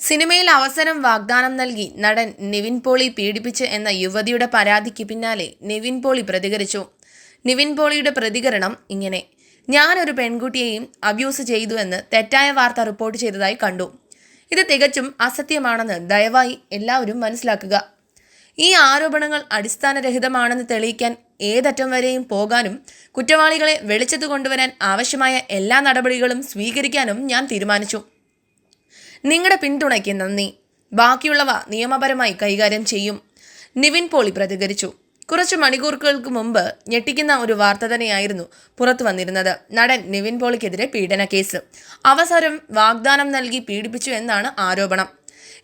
സിനിമയിൽ അവസരം വാഗ്ദാനം നൽകി നടൻ നിവിൻ പോളി പീഡിപ്പിച്ച് എന്ന യുവതിയുടെ പരാതിക്ക് പിന്നാലെ നിവിൻ പോളി പ്രതികരിച്ചു. നിവിൻ പോളിയുടെ പ്രതികരണം ഇങ്ങനെ. ഞാനൊരു പെൺകുട്ടിയെയും അബ്യൂസ് ചെയ്തു എന്ന് തെറ്റായ വാർത്ത റിപ്പോർട്ട് ചെയ്തതായി കണ്ടു. ഇത് തികച്ചും അസത്യമാണെന്ന് ദയവായി എല്ലാവരും മനസ്സിലാക്കുക. ഈ ആരോപണങ്ങൾ അടിസ്ഥാനരഹിതമാണെന്ന് തെളിയിക്കാൻ ഏതറ്റം വരെയും പോകാനും കുറ്റവാളികളെ വെളിച്ചത്ത് കൊണ്ടുവരാൻ ആവശ്യമായ എല്ലാ നടപടികളും സ്വീകരിക്കാനും ഞാൻ തീരുമാനിച്ചു. നിങ്ങളുടെ പിന്തുണയ്ക്ക് നന്ദി. ബാക്കിയുള്ളവ നിയമപരമായി കൈകാര്യം ചെയ്യും. നിവിൻ പോളി പ്രതികരിച്ചു. കുറച്ച് മണിക്കൂറുകൾക്ക് മുമ്പ് ഞെട്ടിക്കുന്ന ഒരു വാർത്ത തന്നെയായിരുന്നു പുറത്തു വന്നിരുന്നത്. നടൻ നിവിൻ പോളിക്കെതിരെ പീഡന കേസ്. അവസരം വാഗ്ദാനം നൽകി പീഡിപ്പിച്ചു എന്നാണ് ആരോപണം.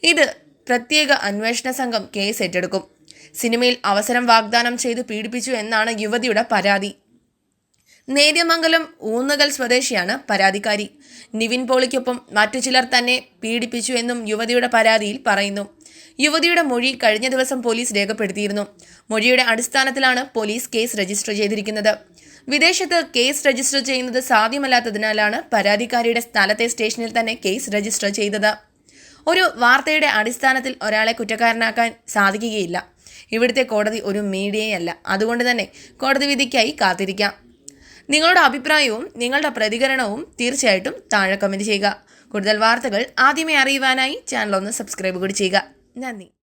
ഇത് പ്രത്യേക അന്വേഷണ സംഘം കേസ് ഏറ്റെടുക്കും. സിനിമയിൽ അവസരം വാഗ്ദാനം ചെയ്ത് പീഡിപ്പിച്ചു എന്നാണ് യുവതിയുടെ പരാതി. നേര്യമംഗലം ഊന്നുകൽ സ്വദേശിയാണ് പരാതിക്കാരി. നിവിൻ പോളിക്കൊപ്പം മറ്റു ചിലർ തന്നെ പീഡിപ്പിച്ചു എന്നും യുവതിയുടെ പരാതിയിൽ പറയുന്നു. യുവതിയുടെ മൊഴി കഴിഞ്ഞ ദിവസം പോലീസ് രേഖപ്പെടുത്തിയിരുന്നു. മൊഴിയുടെ അടിസ്ഥാനത്തിലാണ് പോലീസ് കേസ് രജിസ്റ്റർ ചെയ്തിരിക്കുന്നത്. വിദേശത്ത് കേസ് രജിസ്റ്റർ ചെയ്യുന്നത് സാധ്യമല്ലാത്തതിനാലാണ് പരാതിക്കാരിയുടെ സ്ഥലത്തെ സ്റ്റേഷനിൽ തന്നെ കേസ് രജിസ്റ്റർ ചെയ്തത്. ഒരു വാർത്തയുടെ അടിസ്ഥാനത്തിൽ ഒരാളെ കുറ്റക്കാരനാക്കാൻ സാധിക്കുകയില്ല. ഇവിടുത്തെ കോടതി ഒരു മീഡിയയല്ല. അതുകൊണ്ട് തന്നെ കോടതി വിധിക്കായി കാത്തിരിക്കാം. നിങ്ങളുടെ അഭിപ്രായവും നിങ്ങളുടെ പ്രതികരണവും തീർച്ചയായിട്ടും താഴെ കമന്റ് ചെയ്യുക. കൂടുതൽ വാർത്തകൾ ആദ്യമേ അറിയുവാനായി ചാനൽ ഒന്ന് സബ്സ്ക്രൈബ് കൂടി ചെയ്യുക. നന്ദി.